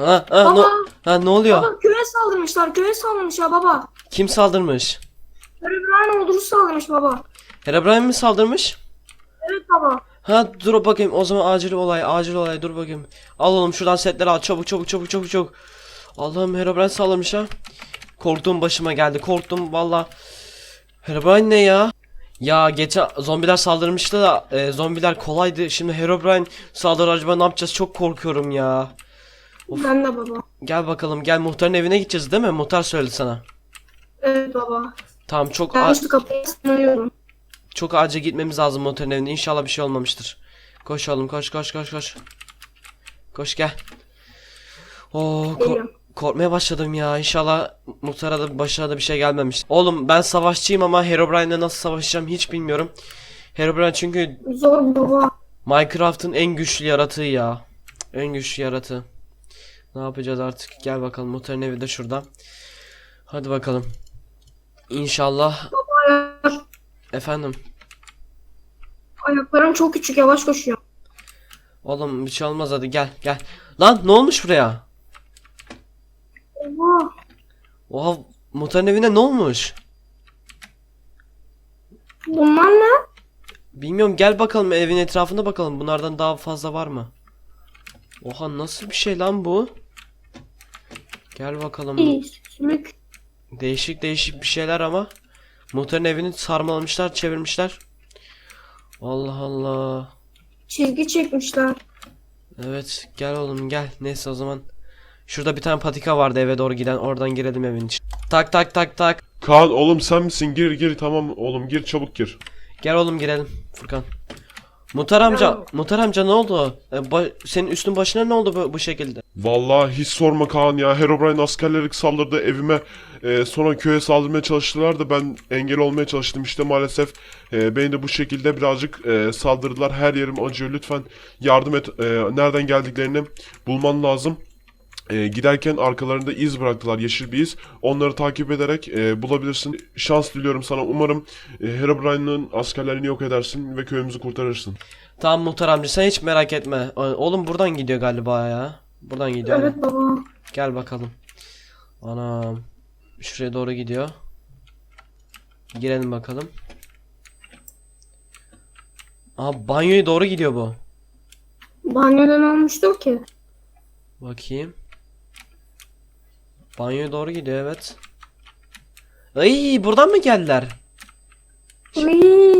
Ha, ha, Baba. no, ha ne oluyor? Baba köye saldırmışlar. Köye saldırmış ya baba. Kim saldırmış? Herobrine ordusu saldırmış baba. Herobrine mi saldırmış? Evet baba. Ha dur bakayım o zaman acil olay acil olay dur bakayım. Al oğlum şuradan setleri al çabuk çabuk çabuk çabuk çabuk. Allah'ım Herobrine saldırmış ha. Korktuğum başıma geldi korktum valla. Herobrine ne ya? Ya geçen zombiler saldırmıştı da e, zombiler kolaydı. Şimdi Herobrine saldırır acaba ne yapacağız? Çok korkuyorum ya. Of. Ben de baba. Gel bakalım gel muhtarın evine gideceğiz değil mi? Muhtar söyledi sana. Evet baba. Tamam çok Ben şu kapıya sınırıyorum. çok acil gitmemiz lazım muhtarın evine. İnşallah bir şey olmamıştır. Koş oğlum koş koş koş koş. Koş gel. Oo, ko- Geliyorum. korkmaya başladım ya. İnşallah muhtara da başına da bir şey gelmemiş. Oğlum ben savaşçıyım ama Herobrine'le nasıl savaşacağım hiç bilmiyorum. Herobrine çünkü Zor baba. Minecraft'ın en güçlü yaratığı ya. En güçlü yaratığı. Ne yapacağız artık? Gel bakalım muhtarın evi de şurada. Hadi bakalım. İnşallah. Ayak, Efendim. ayaklarım çok küçük yavaş koşuyor. Oğlum bir şey olmaz hadi gel gel. Lan ne olmuş buraya? Oha. Oha muhtarın evine ne olmuş? Bunlar ne? Bilmiyorum gel bakalım evin etrafında bakalım bunlardan daha fazla var mı? Oha nasıl bir şey lan bu? Gel bakalım. İyi. Sümük. Değişik değişik bir şeyler ama. Muhtarın evini sarmalamışlar çevirmişler. Allah Allah. Çizgi çekmişler. Evet gel oğlum gel. Neyse o zaman. Şurada bir tane patika vardı eve doğru giden oradan girelim evin içine. Tak tak tak tak. Kaan oğlum sen misin? Gir gir tamam oğlum gir çabuk gir. Gel oğlum girelim Furkan. Muhtar amca, Muhtar amca ne oldu? E, ba- senin üstün başına ne oldu bu, bu şekilde? Vallahi hiç sorma Kaan ya. Herobrine askerleri saldırdı evime. Ee, sonra köye saldırmaya çalıştılar da ben engel olmaya çalıştım. İşte maalesef e, beni de bu şekilde birazcık e, saldırdılar. Her yerim acıyor. Lütfen yardım et. E, nereden geldiklerini bulman lazım. E, giderken arkalarında iz bıraktılar yeşil bir iz. Onları takip ederek e, bulabilirsin. Şans diliyorum sana. Umarım e, Herobrine'ın askerlerini yok edersin ve köyümüzü kurtarırsın. Tamam Muhtar amca sen hiç merak etme. O- Oğlum buradan gidiyor galiba ya. Buradan gidiyor. Evet baba. Gel bakalım. Anam. Şuraya doğru gidiyor. Girelim bakalım. Aha banyoya doğru gidiyor bu. Banyodan olmuştur ki. Bakayım. Banyoya doğru gidiyor evet. Ay buradan mı geldiler? İyi.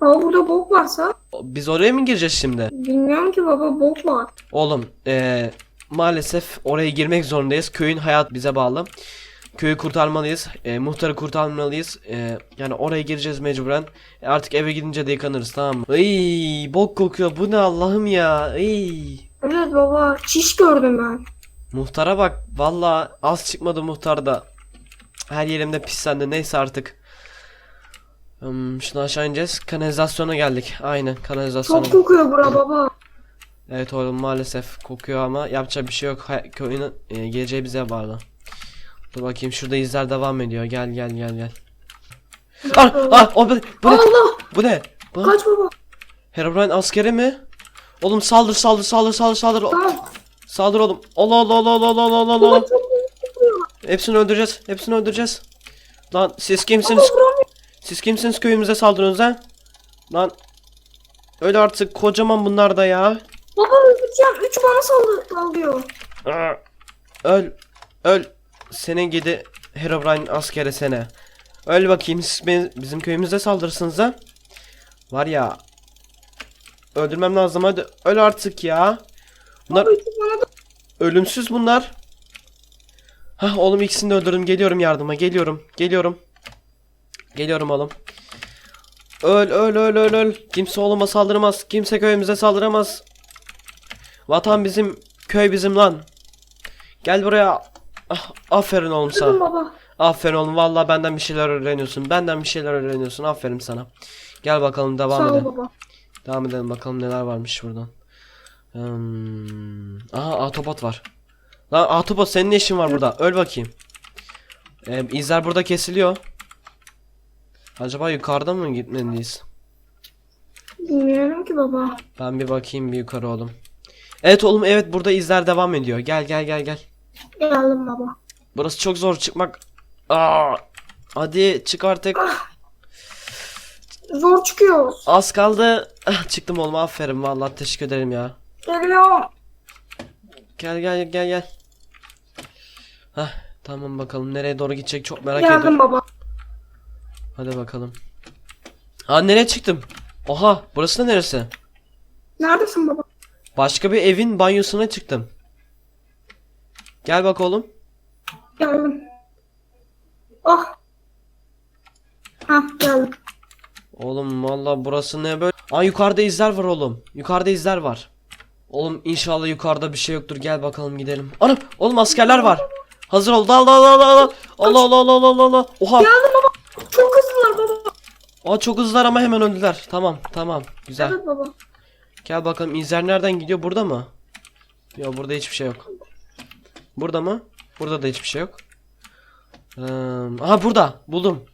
Baba burada bok varsa. Biz oraya mı gireceğiz şimdi? Bilmiyorum ki baba bok var. Oğlum eee, maalesef oraya girmek zorundayız. Köyün hayat bize bağlı. Köyü kurtarmalıyız. eee, muhtarı kurtarmalıyız. Eee, yani oraya gireceğiz mecburen. E, artık eve gidince de yıkanırız tamam mı? Ay bok kokuyor. Bu ne Allah'ım ya. Ay. Evet baba. Çiş gördüm ben. Muhtara bak. Valla az çıkmadı muhtarda. Her yerimde pislendi. Neyse artık. Hmm, şunu aşağı ineceğiz. Kanalizasyona geldik. Aynen kanalizasyona. Çok kokuyor bura baba. Evet oğlum maalesef kokuyor ama yapacak bir şey yok. Hay- Köyün e, geleceği bize bağlı. Dur bakayım şurada izler devam ediyor. Gel gel gel gel. Ah ah o bu, bu ne? Allah. Bu ne? Bu Kaç baba. Herobrine askeri mi? Oğlum saldır saldır saldır saldır saldır. Tamam. Saldır oğlum. Allah Allah Allah Allah Allah Allah Allah. Hepsini öldüreceğiz. Hepsini öldüreceğiz. Lan siz kimsiniz? Siz kimsiniz köyümüze saldırıyorsunuz ha? Lan Öyle artık kocaman bunlar da ya. Baba öldüreceğim. Üç bana saldı, sallıyor. Aa, Öl. Öl. Senin gidi Herobrine askeri sene. Öl bakayım siz bizim köyümüze saldırırsınız ha. Var ya. Öldürmem lazım hadi. Öl artık ya. Bunlar ölümsüz bunlar. Hah oğlum ikisini de öldürdüm. Geliyorum yardıma. Geliyorum. Geliyorum. Geliyorum oğlum. Öl öl öl öl öl. Kimse oğluma saldırmaz. Kimse köyümüze saldıramaz. Vatan bizim. Köy bizim lan. Gel buraya. Ah, aferin oğlum sana. baba. Aferin oğlum vallahi benden bir şeyler öğreniyorsun. Benden bir şeyler öğreniyorsun. Aferin sana. Gel bakalım devam Sağ ol edelim. baba. Devam edelim bakalım neler varmış buradan. Hmm. Aha Autobot var. Lan Autobot senin ne işin var burada? Öl bakayım. Ee, izler burada kesiliyor. Acaba yukarıda mı gitmeliyiz? Bilmiyorum ki baba. Ben bir bakayım bir yukarı oğlum. Evet oğlum evet burada izler devam ediyor. Gel gel gel gel. Geldim baba. Burası çok zor çıkmak. Aa! Hadi çık artık. Zor çıkıyor. Az kaldı. Ah, çıktım oğlum aferin vallahi teşekkür ederim ya. Geliyorum. Gel gel gel gel. Hah tamam bakalım nereye doğru gidecek çok merak ediyorum. Geldim baba. Hadi bakalım. Ha nereye çıktım? Oha burası da neresi? Neredesin baba? Başka bir evin banyosuna çıktım. Gel bak oğlum. Geldim. Ah. Hah geldim. Oğlum valla burası ne böyle? Aa yukarıda izler var oğlum. Yukarıda izler var. Oğlum inşallah yukarıda bir şey yoktur. Gel bakalım gidelim. Anam oğlum askerler var. Hazır ol. Dal dal dal dal. Allah Allah Allah Allah Allah. Oha. Geldim baba. Çok hızlılar baba. Aa çok hızlılar ama hemen öldüler. Tamam tamam. Güzel. Evet baba. Gel bakalım izler nereden gidiyor? Burada mı? Yok burada hiçbir şey yok. Burada mı? Burada da hiçbir şey yok. Ee, aha burada. Buldum.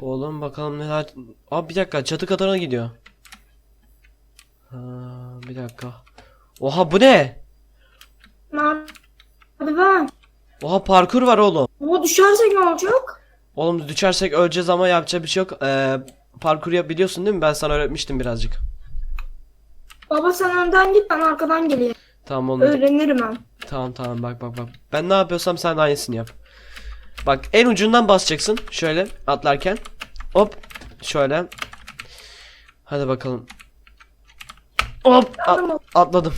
Oğlum bakalım neler... Abi bir dakika çatı katına gidiyor. Ha, bir dakika. Oha bu ne? Nerede ben? Oha parkur var oğlum. Baba düşersek ne olacak? Oğlum düşersek öleceğiz ama yapacak bir şey yok. Ee, parkur yap biliyorsun değil mi? Ben sana öğretmiştim birazcık. Baba sen önden git ben arkadan geleyim. Tamam oğlum. Öğrenirim ben. Tamam tamam bak bak bak. Ben ne yapıyorsam sen de aynısını yap. Bak en ucundan basacaksın. Şöyle atlarken. Hop. Şöyle. Hadi bakalım. Hop. at- atladım.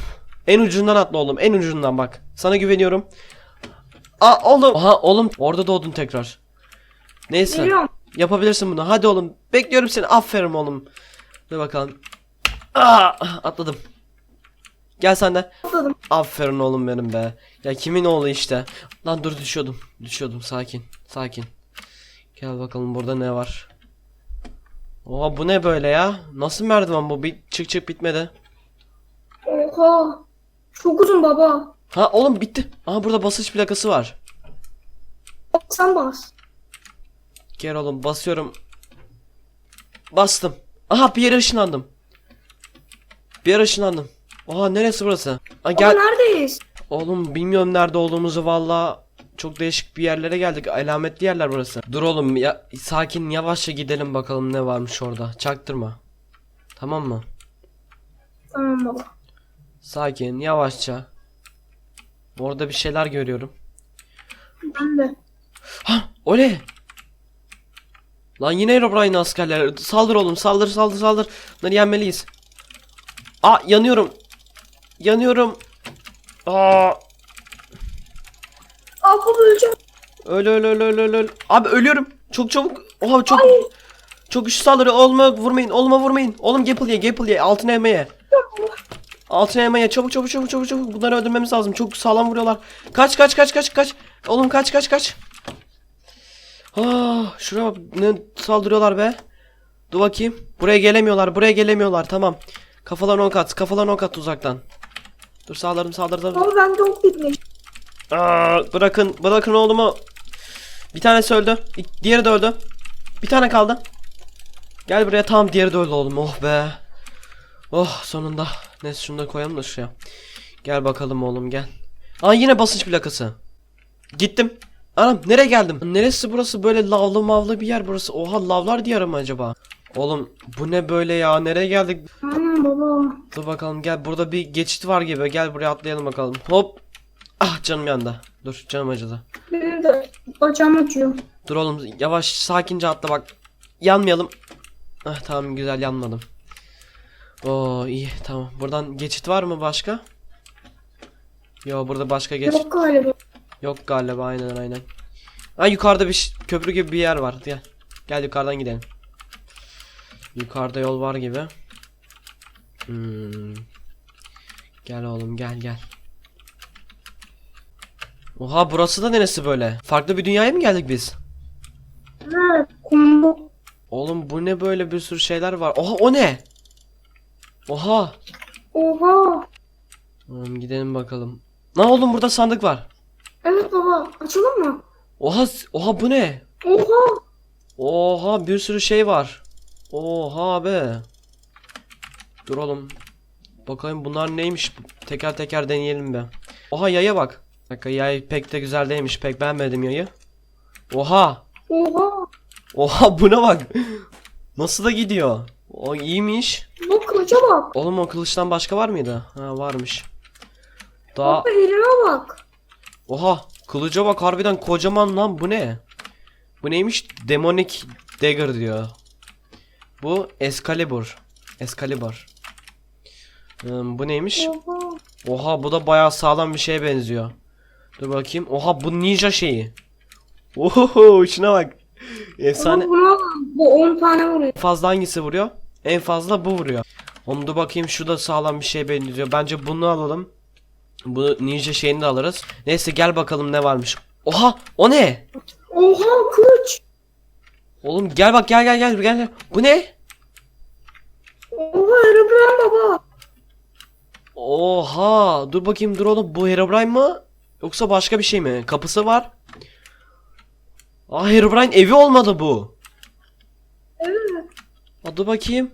En ucundan atla oğlum. En ucundan bak. Sana güveniyorum. Aa oğlum. Aha oğlum orada doğdun tekrar. Neyse. Geliyorum. Yapabilirsin bunu. Hadi oğlum. Bekliyorum seni. Aferin oğlum. Hadi bakalım. Aa, atladım. Gel sen de. Atladım. Aferin oğlum benim be. Ya kimin oğlu işte. Lan dur düşüyordum. Düşüyordum sakin. Sakin. Gel bakalım burada ne var. Oha bu ne böyle ya? Nasıl merdiven bu? Bir çık çık bitmedi. Oha. Çok uzun baba. Ha oğlum bitti. Aha burada basınç plakası var. Sen bas. Gel oğlum basıyorum. Bastım. Aha bir yere ışınlandım. Bir yere ışınlandım. Oha neresi burası? Ha, Gel. Baba neredeyiz? Oğlum bilmiyorum nerede olduğumuzu valla. Çok değişik bir yerlere geldik. Alametli yerler burası. Dur oğlum ya sakin yavaşça gidelim bakalım ne varmış orada. Çaktırma. Tamam mı? Tamam baba. Sakin yavaşça. Orada bir şeyler görüyorum. Ben de. Ha o ne? Lan yine Herobrine askerler. Saldır oğlum saldır saldır saldır. Bunları yenmeliyiz. Aa yanıyorum. Yanıyorum. Aa baba öleceğim. Öl öl öl öl öl öl. Abi ölüyorum. Çok çabuk. Oha çok çok güçlü saldırı. Olma vurmayın. Olma vurmayın. Oğlum Gapple ye Gapple ye. Altına yemeye. Altına yemeye. Çabuk çabuk çabuk çabuk çabuk. Bunları öldürmemiz lazım. Çok sağlam vuruyorlar. Kaç kaç kaç kaç kaç. Oğlum kaç kaç kaç. Ah, şuraya bak. ne saldırıyorlar be. Dur bakayım. Buraya gelemiyorlar. Buraya gelemiyorlar. Tamam. Kafalarına ok at. Kafalarına ok at uzaktan. Dur saldırdım saldırdım. Baba bende ok bitmiş. Aa, bırakın bırakın oğlumu. Bir tanesi öldü. Diğeri de öldü. Bir tane kaldı. Gel buraya tamam diğeri de öldü oğlum. Oh be. Oh sonunda. Neyse şunu da koyalım da şuraya. Gel bakalım oğlum gel. Aa yine basınç plakası. Gittim. Anam nereye geldim? Neresi burası böyle lavlı mavlı bir yer burası. Oha lavlar diyarı mı acaba? Oğlum bu ne böyle ya? Nereye geldik? Aynen baba. Dur bakalım gel burada bir geçit var gibi. Gel buraya atlayalım bakalım. Hop. Ah canım yandı. Dur canım acıdı. Benim de bacağım acıyor. Dur oğlum yavaş sakince atla bak. Yanmayalım. Ah tamam güzel yanmadım. Oo iyi tamam. Buradan geçit var mı başka? Yo burada başka geçit Yok galiba. yok galiba aynen aynen. Ha yukarıda bir köprü gibi bir yer var. Gel. Gel yukarıdan gidelim. Yukarıda yol var gibi. Hmm. Gel oğlum gel gel. Oha burası da neresi böyle? Farklı bir dünyaya mı geldik biz? Evet. Combo. Oğlum bu ne böyle bir sürü şeyler var. Oha o ne? Oha. Oha. Oğlum gidelim bakalım. Ne oğlum burada sandık var. Evet baba. Açalım mı? Oha oha bu ne? Oha. Oha bir sürü şey var. Oha be. Dur oğlum. Bakalım bunlar neymiş? Teker teker deneyelim be. Oha yaya bak. Dakika yay pek de güzel değilmiş. Pek beğenmedim yayı. Oha. Oha. Oha buna bak. Nasıl da gidiyor. O iyiymiş. Kılıca bak. Oğlum o kılıçtan başka var mıydı? Ha varmış. Daha Baba elime bak. Oha kılıca bak harbiden kocaman lan bu ne? Bu neymiş? Demonic Dagger diyor. Bu Excalibur. Excalibur. Hmm, bu neymiş? Oha. Oha bu da bayağı sağlam bir şeye benziyor. Dur bakayım. Oha bu ninja şeyi. Oho şuna bak. Efsane. Buna. Bu 10 tane vuruyor. En fazla hangisi vuruyor? En fazla bu vuruyor. Onu da bakayım şu da sağlam bir şeye benziyor. Bence bunu alalım. Bu ninja şeyini de alırız. Neyse gel bakalım ne varmış. Oha o ne? Oha kılıç. Oğlum gel bak gel gel gel gel. gel. Bu ne? Oha Herobrine baba. Oha dur bakayım dur oğlum bu Herobrine mı? Yoksa başka bir şey mi? Kapısı var. Aa Herobrine evi olmadı bu. Evet. Dur bakayım.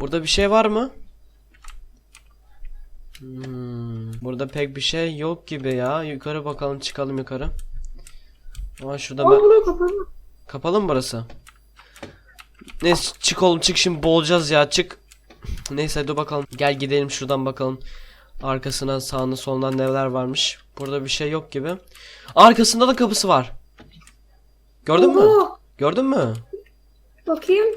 Burada bir şey var mı? Hmm, burada pek bir şey yok gibi ya. Yukarı bakalım çıkalım yukarı. Aa şurada ben... kapalı. Mı burası? Neyse çık oğlum çık şimdi boğulacağız ya çık. Neyse dur bakalım. Gel gidelim şuradan bakalım. Arkasına sağında solundan neler varmış. Burada bir şey yok gibi. Arkasında da kapısı var. Gördün mü? Gördün mü? Bakayım.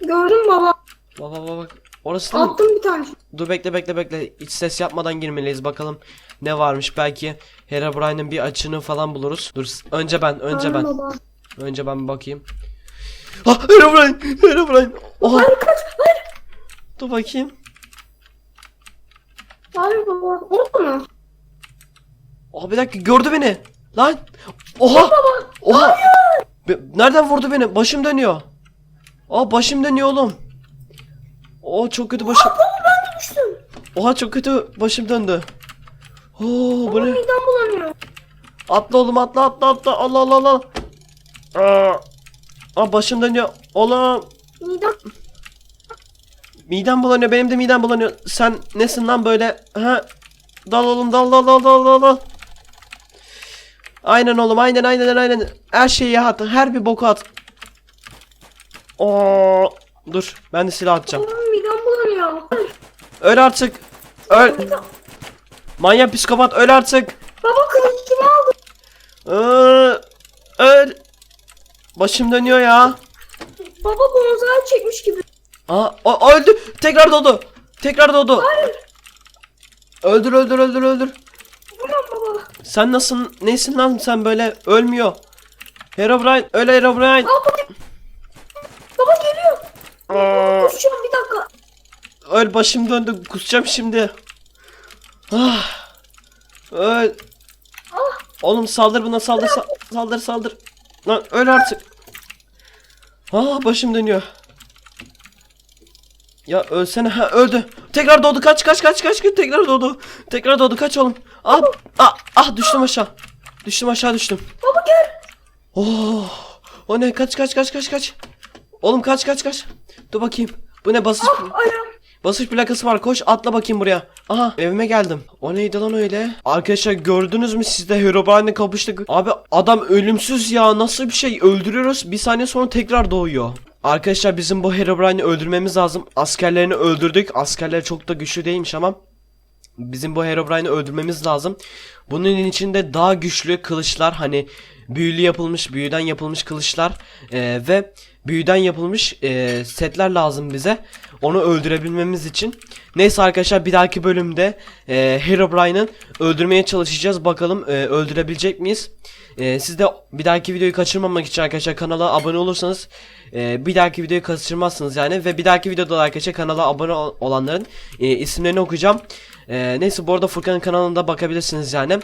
Gördüm baba. Bak bak bak bak. Orası da mı? Attım bir tane. Dur bekle bekle bekle. Hiç ses yapmadan girmeliyiz bakalım. Ne varmış belki Herobrine'in bir açığını falan buluruz. Dur önce ben önce Gördüm ben. Baba. Önce ben bir bakayım. Ah Herobrine! Herobrine! Oha! Hayır kaç. Hayır. Dur bakayım. Hayır baba. Oldu mu? Aa bir dakika gördü beni. Lan. Oha. Oha. Be- nereden vurdu beni? Başım dönüyor. Aa başım dönüyor oğlum. Oo çok kötü başım. Düştüm. Oha çok kötü başım döndü. Oo bu ne? Midem bulanıyor. Atla oğlum atla atla atla. Allah Allah Allah. Aa. Aa başım dönüyor. Oğlum. Midem. Midem bulanıyor. Benim de midem bulanıyor. Sen nesin lan böyle? Ha? Dal oğlum dal dal dal dal dal dal. Aynen oğlum aynen aynen aynen. Her şeyi at. Her bir boku at. Oo. Dur. Ben de silah atacağım. Oğlum Hayır. Öl artık. Öl. Manyak psikopat öl artık. Baba kılıcımı aldı. Iı, Öl. Başım dönüyor ya. Baba bonzai çekmiş gibi. Aa, o, öldü. Tekrar doğdu. Tekrar doğdu. Öldür öldür öldür öldür. Buram baba. Sen nasıl nesin lan sen böyle ölmüyor. Herobrine öl Herobrine. Baba. Baba geliyor. Koşacağım bir. Öl başım döndü kusacağım şimdi. Ah. Öl. Ah. Oğlum saldır buna saldır sa- saldır saldır. Lan öl artık. Ah başım dönüyor. Ya ölsene ha öldü. Tekrar doğdu kaç kaç kaç kaç tekrar doğdu. Tekrar doğdu kaç oğlum. Ah ah ah düştüm aşağı. Düştüm aşağı düştüm. Baba gel. Oh. O ne kaç kaç kaç kaç kaç. Oğlum kaç kaç kaç. Dur bakayım. Bu ne basış Ayağım. Basış plakası var. Koş atla bakayım buraya. Aha evime geldim. O neydi lan öyle? Arkadaşlar gördünüz mü siz de Herobrine'le kapıştık. Abi adam ölümsüz ya. Nasıl bir şey öldürüyoruz. Bir saniye sonra tekrar doğuyor. Arkadaşlar bizim bu Herobrine'i öldürmemiz lazım. Askerlerini öldürdük. Askerler çok da güçlü değilmiş ama bizim bu Herobrine'i öldürmemiz lazım. Bunun içinde daha güçlü kılıçlar hani büyülü yapılmış, büyüden yapılmış kılıçlar eee, ve büyüden yapılmış eee, setler lazım bize. Onu öldürebilmemiz için. Neyse arkadaşlar bir dahaki bölümde eee Herobrine'ı öldürmeye çalışacağız. Bakalım eee, öldürebilecek miyiz? Eee, siz de bir dahaki videoyu kaçırmamak için arkadaşlar kanala abone olursanız eee, bir dahaki videoyu kaçırmazsınız yani ve bir dahaki videoda da arkadaşlar kanala abone ol- olanların eee, isimlerini okuyacağım. Eee, neyse bu arada Furkan'ın kanalında bakabilirsiniz yani.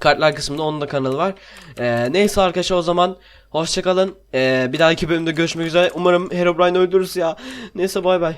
Kartlar kısmında onun da kanalı var. Eee, neyse arkadaşlar o zaman hoşçakalın. Eee bir dahaki bölümde görüşmek üzere. Umarım Herobrine öldürürüz ya. Neyse bay bay.